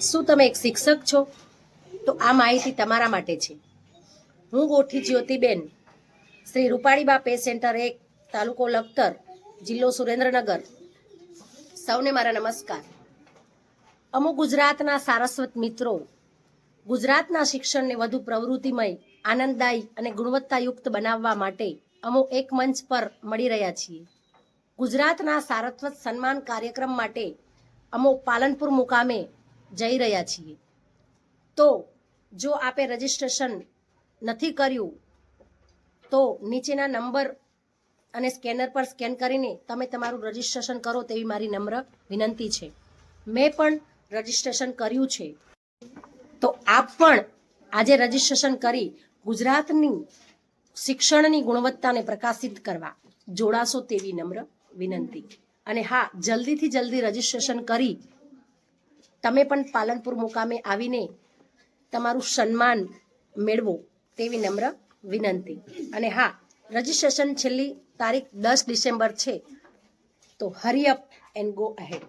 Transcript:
શું તમે એક શિક્ષક છો? તો આ માહિતી તમારા માટે છે. હું ગોઠી જ્યોતિબેન. શ્રી રૂપાળીબા પે સેન્ટર એક તાલુકો લખતર, જિલ્લો સુરેન્દ્રનગર. સૌને મારા નમસ્કાર. અમુક ગુજરાતના સારસ્વત મિત્રો, ગુજરાતના શિક્ષણને વધુ પ્રવૃત્તિમય, આનંદદાયી અને ગુણવત્તાયુક્ત બનાવવા માટે અમુક એક મંચ પર મળી રહ્યા છીએ. ગુજરાતના સારસ્વત સન્માન કાર્યક્રમ માટે અમુક પાલનપુર મુકામે જઈ રહ્યા છીએ. તો જો આપે રજિસ્ટ્રેશન નથી કર્યું, તો નીચેના નંબર અને સ્કેનર પર સ્કેન કરીને તમે તમારું રજિસ્ટ્રેશન કરો તેવી મારી નમ્ર વિનંતી છે. મેં પણ રજિસ્ટ્રેશન કર્યું છે. તો આપ પણ આજે રજિસ્ટ્રેશન કરી ગુજરાતની શિક્ષણની ગુણવત્તાને પ્રકાશિત કરવા જોડાશો તેવી નમ્ર વિનંતી. અને હા, જલ્દીથી જલ્દી રજિસ્ટ્રેશન કરી તમે પણ પાલનપુર મુકામે આવીને તમારું સન્માન મેળવો તેવી નમ્ર વિનંતી. અને હા, રજિસ્ટ્રેશન છેલ્લી તારીખ દસ ડિસેમ્બર છે, તો hurry up and go ahead